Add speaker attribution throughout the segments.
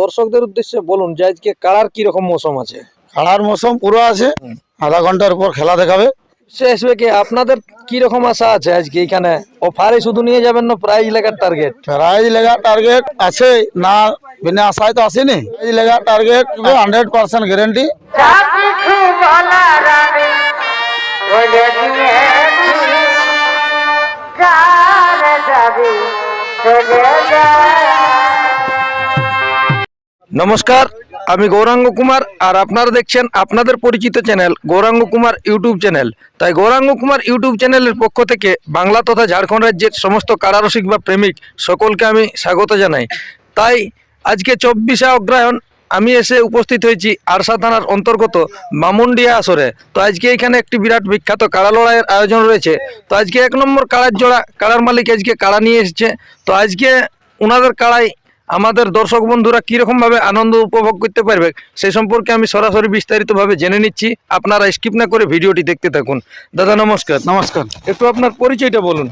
Speaker 1: দর্শকদের উদ্দেশ্যে বলুন যে আজকে কারার কি রকম মৌসুম আছে?
Speaker 2: খেলার মৌসুম পুরো আছে আধা ঘণ্টার উপর খেলা দেখাবে।
Speaker 1: শেষ কি আপনাদের কি রকম আশা আছে আজকে এখানে? অফারে শুধু নিয়ে যাবেন না প্রাইজ লেখার টার্গেট
Speaker 2: প্রাইজ লেগার টার্গেট আছে না বিনা আশায় তো আসেনি। প্রাইজ লেগার টার্গেট হান্ড্রেড পার্সেন্ট গ্যারেন্টি
Speaker 1: নমস্কার, আমি গৌরাঙ্গ কুমার আর আপনারা দেখছেন আপনাদের পরিচিত channel Gauranga Kumar YouTube channel. তাই গৌরাঙ্গ কুমার ইউটিউব চ্যানেলের পক্ষ থেকে বাংলা তথা ঝাড়খণ্ড রাজ্যের সমস্ত কারারসিক বা প্রেমিক সকলকে আমি স্বাগত জানাই। তাই আজকে চব্বিশে অগ্রহায়ণ আমি এসে উপস্থিত হয়েছি আরসা থানার অন্তর্গত বামুন্ডিয়া আসরে। তো আজকে এখানে একটি বিরাট বিখ্যাত কাড়া লড়াইয়ের আয়োজন রয়েছে। তো আজকে এক নম্বর কাড়ার জোড়া, কাড়ার মালিক আজকে কাড়া নিয়ে এসেছে। তো আজকে ওনাদের কাড়াই আমাদের দর্শক বন্ধুরা কীরকম ভাবে আনন্দ উপভোগ করতে পারবে সেই সম্পর্কে আমি সরাসরি বিস্তারিতভাবে জেনে নিচ্ছি। আপনারা স্কিপ না করে ভিডিওটি দেখতে থাকুন। দাদা নমস্কার।
Speaker 2: নমস্কার।
Speaker 1: একটু আপনার পরিচয়টা বলুন।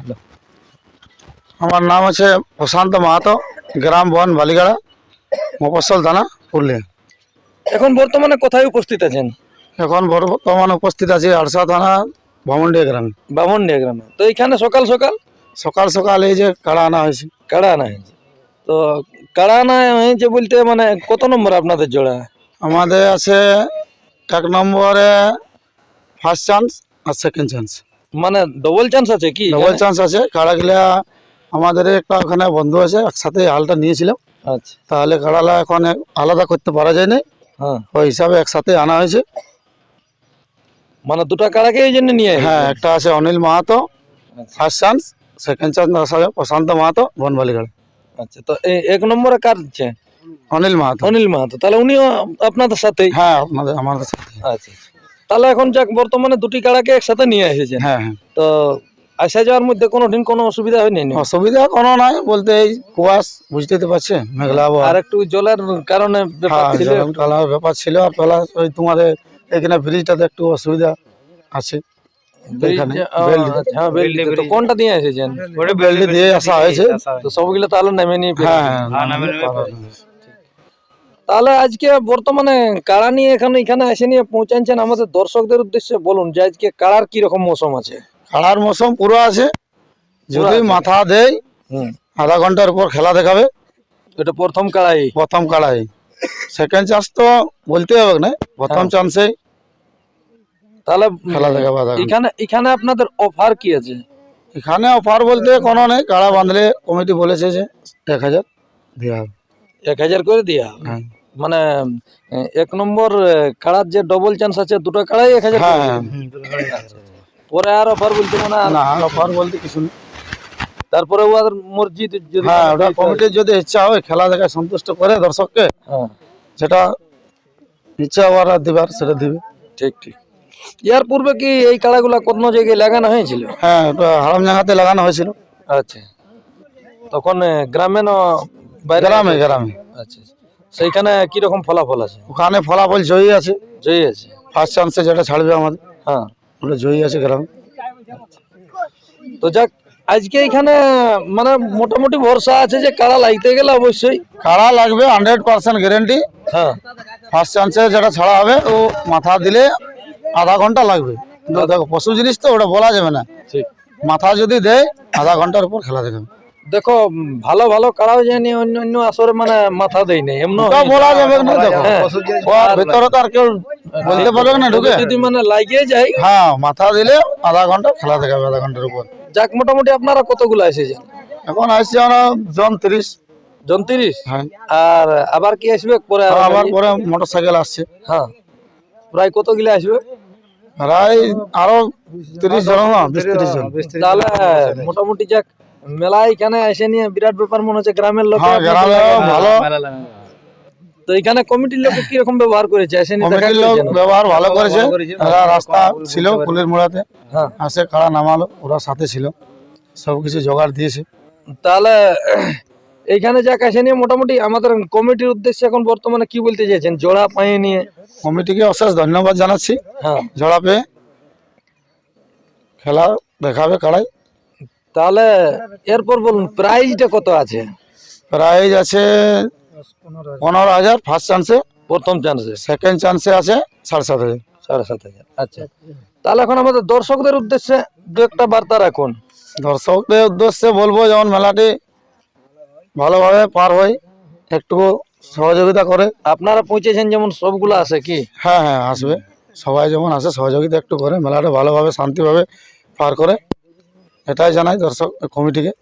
Speaker 2: আমার নাম আছে প্রশান্ত মাহাতো গ্রাম বন বালিগাড়া মফস্বল থানা পুরুলিয়া।
Speaker 1: এখন বর্তমানে কোথায় উপস্থিত আছেন?
Speaker 2: এখন বর্তমানে উপস্থিত আছি আরসা থানা ভমন্ডিয়া গ্রামে।
Speaker 1: বামন্ডিয়া গ্রামে। তো এখানে সকাল সকাল?
Speaker 2: সকাল সকাল এই যে কাড়া আনা হয়েছে।
Speaker 1: কাড়া আনা হয়েছে। তো কাড়া আনা হয়েছে বলতে মানে কত নম্বর আপনাদের জোড়া?
Speaker 2: আমাদের আছে এক নম্বরে ফার্স্ট চান্স আর সেকেন্ড চান্স
Speaker 1: মানে ডবল চান্স আছে কি
Speaker 2: ডবল চান্স আছে। কাড়াগুলা আমাদের একটা ওখানে বন্ধু আছে একসাথে হালটা নিয়েছিলাম।
Speaker 1: আচ্ছা।
Speaker 2: তাহলে কাড়ালা এখন আলাদা করতে পারা যায় না
Speaker 1: হ্যাঁ।
Speaker 2: ওই হিসাবে একসাথে আনা হয়েছে।
Speaker 1: মানে দুটা কাড়াকে এই জন্য নিয়ে
Speaker 2: হ্যাঁ একটা আছে Anil Mahato. First chance second chance Prashant Mahato Banbaligarh.
Speaker 1: আচ্ছা তো এক নম্বরে কার আছে
Speaker 2: অনিল মাহাতো।
Speaker 1: অনিল মাহাতো তাহলে উনিও আপনাদের সাথেই?
Speaker 2: হ্যাঁ আপনাদের আমাদের সাথে
Speaker 1: আচ্ছা আচ্ছা। তাহলে এখন যাক বর্তমানে দুটি কাড়াকে একসাথে নিয়ে এসেছেন।
Speaker 2: হ্যাঁ হ্যাঁ।
Speaker 1: তো আসা যাওয়ার মধ্যে কোনো দিন কোনো অসুবিধা হয়নি?
Speaker 2: অসুবিধা কোনো নাই বলতে এই কুয়াশ বুঝতে তো পারছে মেঘলা
Speaker 1: আর একটু জলের কারণে ব্যাপার
Speaker 2: হ্যাঁ ব্যাপার ছিল আর প্লাস ওই তোমাদের এখানে ব্রিজটাতে একটু অসুবিধা আছে।
Speaker 1: কোনটা দিয়ে এসেছেন
Speaker 2: বেল্ট দিয়ে আসা হয়েছে।
Speaker 1: তো সবগুলো তাহলে নেমে নিয়ে
Speaker 2: হ্যাঁ হ্যাঁ
Speaker 1: তাহলে আজকে বর্তমানে কাড়া নিয়ে এখানে এখানে এসে নিয়ে পৌঁছাচ্ছেন আমাদের দর্শকদের উদ্দেশ্যে বলুন যে আজকে কাড়ার কি রকম মৌসুম আছে?
Speaker 2: কালার মৌসুম পুরো আছে। যদি মাথা দেয় আধা ঘণ্টার উপর খেলা দেখাবে।
Speaker 1: এটা প্রথম কাড়াই
Speaker 2: প্রথম কাড়াই সেকেন্ড চান্স তো বলতে হবে না। প্রথম
Speaker 1: হ্যাঁ।
Speaker 2: চান্সে
Speaker 1: তাহলে
Speaker 2: খেলা আধা ঘণ্টা।
Speaker 1: এখানে। এখানে আপনাদের অফার কি আছে?
Speaker 2: এখানে অফার বলতে কোনো নেই কাড়া বাঁধলে কমিটি বলেছে যে এক হাজার দেওয়া হবে।
Speaker 1: এক হাজার করে দিয়া হবে।
Speaker 2: হ্যাঁ।
Speaker 1: মানে এক নম্বর কাড়ার যে ডবল চান্স আছে দুটো কাড়াই এক হাজার
Speaker 2: হ্যাঁ হ্যাঁ।
Speaker 1: পরে আর অফার বলতে মানে
Speaker 2: না অফার বলতে কিছু নেই।
Speaker 1: তারপরে ওদের মসজিদ যদি
Speaker 2: হ্যাঁ ওটা কমিটির যদি ইচ্ছা হয় খেলা দেখা সন্তুষ্ট করে দর্শককে যেটা ইচ্ছা ওরা দিবার সেটা দিবে।
Speaker 1: ঠিক ঠিক। ইয়ার পূর্বে কি এই কাড়াগুলা কোন জায়গায় লাগানো হয়েছিল?
Speaker 2: হ্যাঁ হারামজাঙ্গাতে লাগানো হয়েছিল।
Speaker 1: আচ্ছা। তখন গ্রামে না
Speaker 2: গ্রামে গ্রামে।
Speaker 1: আচ্ছা আচ্ছা। সেইখানে কি রকম ফলাফল আছে?
Speaker 2: ওখানে ফলাফল জয়ী আছে।
Speaker 1: জয়ী আছে?
Speaker 2: ফার্স্ট চান্সে যেটা ছাড়বে আমাদের।
Speaker 1: হ্যাঁ।
Speaker 2: ওটা জয়ী আছে গ্রামে।
Speaker 1: তো যাক আজকে এখানে মানে মোটামুটি ভরসা আছে যে কাড়া লাগতে গেলে অবশ্যই।
Speaker 2: কাড়া লাগবে হান্ড্রেড পার্সেন্ট গ্যারেন্টি
Speaker 1: হ্যাঁ।
Speaker 2: ফার্স্ট চান্সে যেটা ছাড়া হবে ও মাথা দিলে আধা ঘণ্টা লাগবে। দেখো পশু জিনিস তো ওটা বলা যাবে না।
Speaker 1: ঠিক।
Speaker 2: মাথা যদি দেয় আধা ঘণ্টার উপর খেলা দেখাবে
Speaker 1: দেখো ভালো ভালো কাড়াও জানি অন্য অন্য আসরে মানে মাথা দেয় নাই এমন
Speaker 2: বলা যাবে না দেখো।
Speaker 1: হ্যাঁ।
Speaker 2: ভিতরে তো আর কেউ বলতে পারবে না ঢুকে।
Speaker 1: যদি মানে লাগিয়ে যায়।
Speaker 2: হ্যাঁ মাথা দিলে আধা ঘণ্টা খেলা দেখাবে আধা ঘণ্টার উপর।
Speaker 1: যাক মোটামুটি আপনারা কতগুলো এসেছেন
Speaker 2: এখন আসছে আমরা জন তিরিশ।
Speaker 1: জন তিরিশ?
Speaker 2: হ্যাঁ।
Speaker 1: আর আবার কি আসবে? পরে
Speaker 2: আবার পরে মোটর সাইকেল আসছে।
Speaker 1: হ্যাঁ। প্রায় কত গিলা আসবে?
Speaker 2: প্রায় আরও তিরিশ জন না বিশ তিরিশ জন।
Speaker 1: তাহলে মোটামুটি যাক মেলা এখানে এসে নিয়ে বিরাট ব্যাপার মনে হচ্ছে গ্রামের লোক
Speaker 2: হ্যাঁ গ্রামে ভালো।
Speaker 1: তো এখানে কমিটির লোক কি রকম ব্যবহার করেছে? এসে নিয়ে
Speaker 2: কমিটির লোক ব্যবহার ভালো করেছে। রাস্তা ছিল ফুলের মোড়াতে।
Speaker 1: হ্যাঁ।
Speaker 2: আসে কারা নামালো ওরা সাথে ছিল। সবকিছু জোগাড় দিয়েছে।
Speaker 1: তাহলে এইখানে যাক কাছে নিয়ে মোটামুটি আমাদের কমিটির উদ্দেশ্যে এখন বর্তমানে কি বলতে চাইছেন? জোড়া পায়ে নিয়ে।
Speaker 2: কমিটিকে অশেষ ধন্যবাদ জানাচ্ছি।
Speaker 1: হ্যাঁ।
Speaker 2: জোড়া পেয়ে খেলা দেখাবে কাড়াই
Speaker 1: তাহলে এরপর বলুন প্রাইজটা কত আছে?
Speaker 2: প্রাইজ আছে পনেরো হাজার ফার্স্ট চান্সে
Speaker 1: প্রথম চান্সে
Speaker 2: সেকেন্ড চান্সে আছে সাড়ে সাত হাজার।
Speaker 1: সাড়ে সাত হাজার আচ্ছা। তাহলে এখন আমাদের দর্শকদের উদ্দেশ্যে দু একটা বার্তা রাখুন।
Speaker 2: দর্শকদের উদ্দেশ্যে বলব যেমন মেলাটি ভালোভাবে পার হয় একটু সহযোগিতা করে।
Speaker 1: আপনারা পৌঁছেছেন যেমন সবগুলো আছে কি?
Speaker 2: হ্যাঁ হ্যাঁ আসবে। সবাই যেমন আসে সহযোগিতা একটু করে মেলাটা ভালোভাবে শান্তিভাবে পার করে। এটাই জানাই দর্শক কমিটিকে।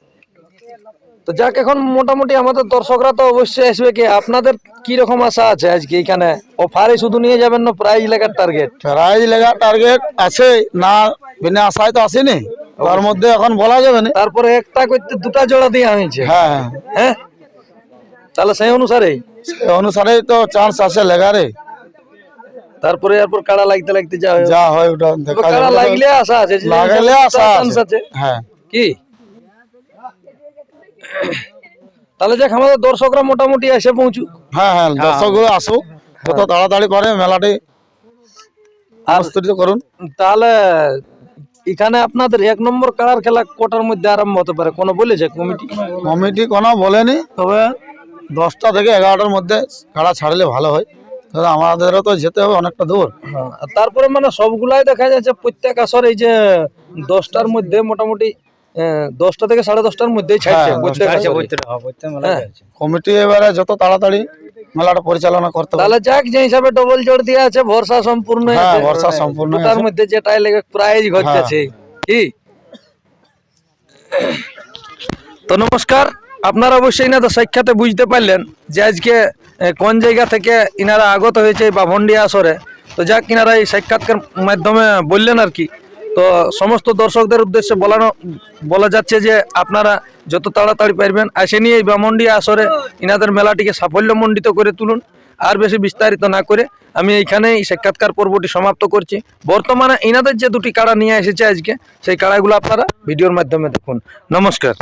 Speaker 1: তো যাক এখন মোটামুটি আমাদের দর্শকরা তো অবশ্যই আসবে কি? আপনাদের কি রকম আশা আছে আজকে এখানে? ও অফারে শুধু নিয়ে যাবেন না প্রাইজ লেখার টার্গেট
Speaker 2: প্রাইজ লেগার টার্গেট আছে না বিনা আশায় তো আসেনি। তার মধ্যে এখন বলা যাবে না।
Speaker 1: তারপরে একটা করতে দুটা জোড়া দেওয়া হয়েছে
Speaker 2: হ্যাঁ হ্যাঁ।
Speaker 1: হ্যাঁ? তাহলে সেই অনুসারে
Speaker 2: সেই অনুসারে তো চান্স আছে লেগারে।
Speaker 1: তারপরে এরপর কাড়া লাগতে লাগতে যা হয়।
Speaker 2: যা হয় ওটা দেখা
Speaker 1: কাড়া লাগলে আশা আছে
Speaker 2: লাগালে আশা আছে। হ্যাঁ।
Speaker 1: কি? তাহলে যাক আমাদের দর্শকরা মোটামুটি এসে পৌঁছু।
Speaker 2: হ্যাঁ হ্যাঁ দর্শকগুলো আসুক। যত তাড়াতাড়ি পারে মেলাটি
Speaker 1: আর
Speaker 2: করুন।
Speaker 1: তাহলে এখানে আপনাদের এক নম্বর কাড়ার খেলা কটার মধ্যে আরম্ভ হতে পারে। কোনো বলেছে কমিটি?
Speaker 2: কমিটি কোনো বলেনি। তবে দশটা থেকে এগারোটার মধ্যে কাড়া ছাড়লে ভালো হয়। আমাদেরও তো যেতে হবে অনেকটা দূর।
Speaker 1: হ্যাঁ, আর তারপরে মানে সবগুলাই দেখা যাচ্ছে প্রত্যেক আসর এই যে দশটার মধ্যে মোটামুটি দশটা থেকে সাড়ে দশটার মধ্যেই ছাড়ছে
Speaker 2: হ্যাঁ,
Speaker 1: আসরে। হ্যাঁ।
Speaker 2: কমিটি এবারে যত তাড়াতাড়ি মেলাটা পরিচালনা করতে
Speaker 1: তাহলে যাক যে হিসাবে ডবল জোর দেওয়া আছে ভরসা সম্পূর্ণ
Speaker 2: হ্যাঁ, ভরসা সম্পূর্ণ
Speaker 1: তার। মধ্যে যেটাই লেগে প্রাইজ ঘটতেছে। কি? তো নমস্কার আপনারা অবশ্যই না তো সাক্ষাতে বুঝতে পারলেন যে আজকে কোন জায়গা থেকে ইনারা আগত হয়েছে এই বাভন্ডিয়া আসরে। তো যাক ইনারা এই সাক্ষাৎকার মাধ্যমে বললেন আর কি। তো সমস্ত দর্শকদের উদ্দেশ্যে বলানো, বলা যাচ্ছে যে আপনারা যত তাড়াতাড়ি পারবেন, আসে নিয়ে এই বামন্ডিয়া আসরে ইনাদের মেলাটিকে সাফল্যমণ্ডিত করে তুলুন, আর বেশি বিস্তারিত না করে আমি এইখানেই সাক্ষাৎকার পর্বটি সমাপ্ত করছি। বর্তমানে ইনাদের যে দুটি কাড়া নিয়ে এসেছে আজকে, সেই কাড়াগুলো আপনারা ভিডিওর মাধ্যমে দেখুন। নমস্কার।